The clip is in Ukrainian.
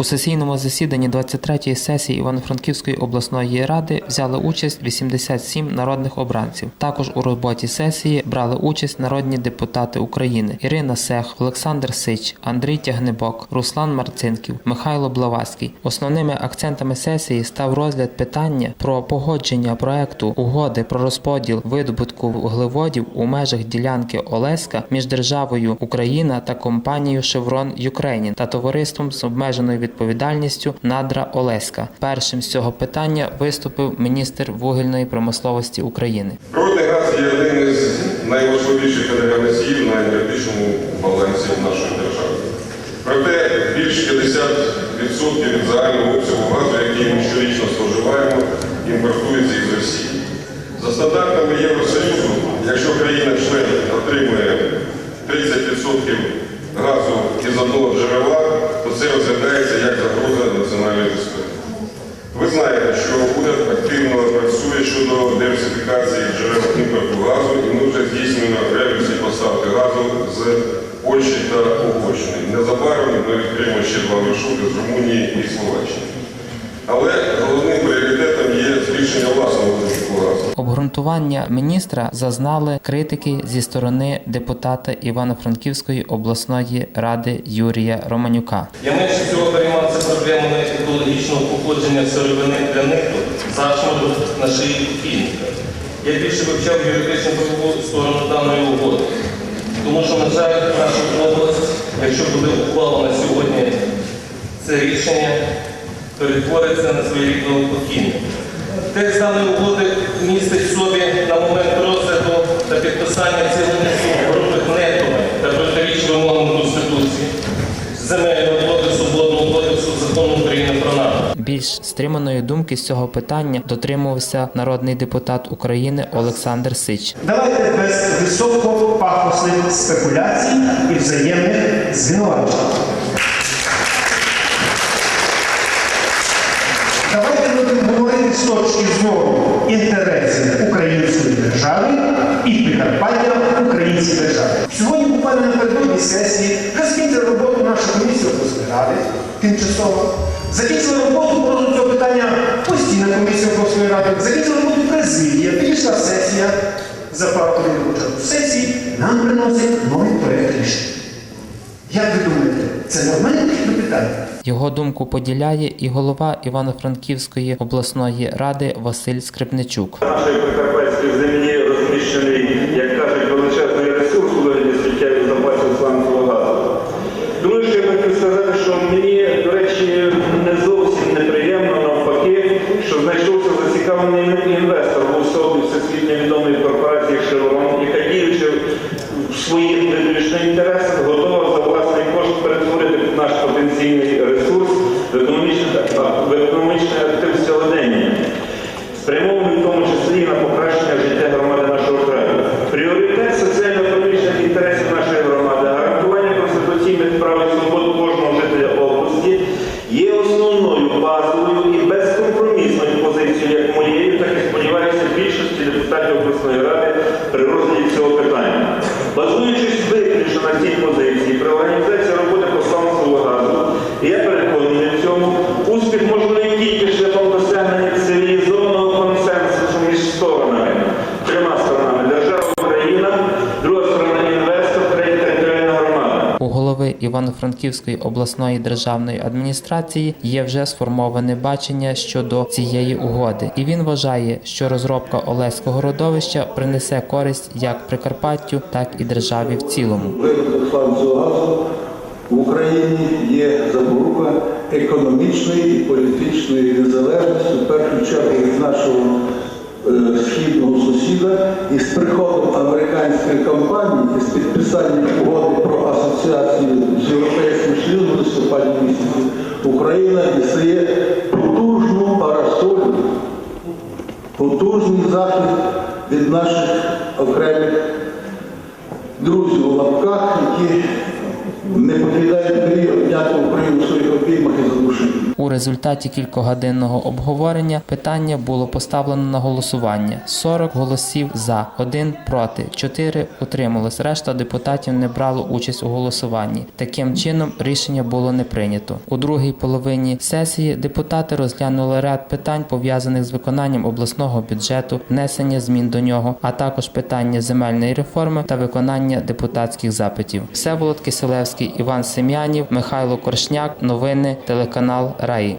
У сесійному засіданні 23-ї сесії Івано-Франківської обласної ради взяли участь 87 народних обранців. Також у роботі сесії брали участь народні депутати України Ірина Сех, Олександр Сич, Андрій Тягнебок, Руслан Марцинків, Михайло Блаватський. Основними акцентами сесії став розгляд питання про погодження проекту угоди про розподіл видобутку вуглеводів у межах ділянки Олеська між державою Україна та компанією Chevron Ukraine та товариством з обмеженою відповідальністю Надра Олеська. Першим з цього питання виступив міністр вугільної промисловості України. Природний газ є одним із найважливіших енергоносіїв на енергетичному балансі нашої держави. Проте більш 50% від загального обсягу газу, який ми щорічно споживаємо, імпортується із Росії. За стандартами Євросоюзу, якщо країна-член отримує 30% газу із одного джерела, то це поставки з Польщі та Угорщини. Незабаром ми відкриємо ще два маршрути з Румунії і Словаччини. Але головним пріоритетом є збільшення власного видобутку газу. Обґрунтування міністра зазнали критики зі сторони депутата Івано-Франківської обласної ради Юрія Романюка. Я менше всього переймався проблемами екологічного походження сировини для ниток, зашмору на шиї покійника. Я більше вивчав юридичну правову сторону даної угоди. Тому що, на жаль, наша область, якщо буде ухвалено сьогодні це рішення, перетвориться на своєрідного покійника. Текст даної угоди містить в собі на момент розгляду та підписання цілого грубих нетами та протиріч вимогам Конституції, земельного кодексу, водного кодексу, закону України про НАТО. Більш стриманої думки з цього питання дотримувався народний депутат України Олександр Сич. Давайте без високопахосних спекуляцій і взаємних звинувачень. Давайте будемо говорити з точки зору інтересів української держави і Прикарпаття української держави. Буквально напередодні сесії вже закінчила роботу наша комісія обласної ради тимчасово. Закінчила роботу по цього питання постійна комісія обласної ради. Закінчила роботу президія, підійшла сесія за пару хвилин початку сесії, нам приносять новий проєкт рішення. Як ви думаєте, це нормальне питання? Його думку поділяє і голова Івано-Франківської обласної ради Василь Скрипничук. нашої прикарпатської землі розміщений, як кажуть, величезний ресурс у вигляді сміттєвих запасів сланцевого газу. Думаю, що я хотів сказати, що мені, до речі, не зовсім неприємно навпаки, що знайшовся зацікавлений інвестор в особі всесвітньо відомої корпорації Chevron, яка діючи в своїх виключних інтересах, готова за власний кошт перетворити наш потенційний ресурс в економічне актив сьогодення спрямований в тому числі на покращення життя громади нашого краю. Пріоритет соціально-економічних інтересів нашої громади, гарантування конституційних прав і свобод базовою і безкомпромісною позицією як моєю, так і сподіваюся більшості депутатів обласної ради при розгляді Івано-Франківської обласної державної адміністрації є вже сформоване бачення щодо цієї угоди, і він вважає, що розробка Олеського родовища принесе користь як Прикарпаттю, так і державі в цілому. В Україні є запорука економічної і політичної незалежності, в першу чергу від нашого е, східного сусіда, і з приходом американської компанії і з підписанням угоди про асоціацію Україна дістає потужну парасолю, потужний захист від наших окремих друзів у лапках, які не покидають мрію обняти Україну в своїх обіймах і задушити. У результаті кількогодинного обговорення питання було поставлено на голосування: 40 голосів за, 1 проти, 4 утрималось. Решта депутатів не брало участь у голосуванні. Таким чином рішення було не прийнято. У другій половині сесії депутати розглянули ряд питань пов'язаних з виконанням обласного бюджету, внесення змін до нього, а також питання земельної реформи та виконання депутатських запитів. Всеволод Киселевський, Іван Сем'янів, Михайло Коршняк. Новини телеканал Раї.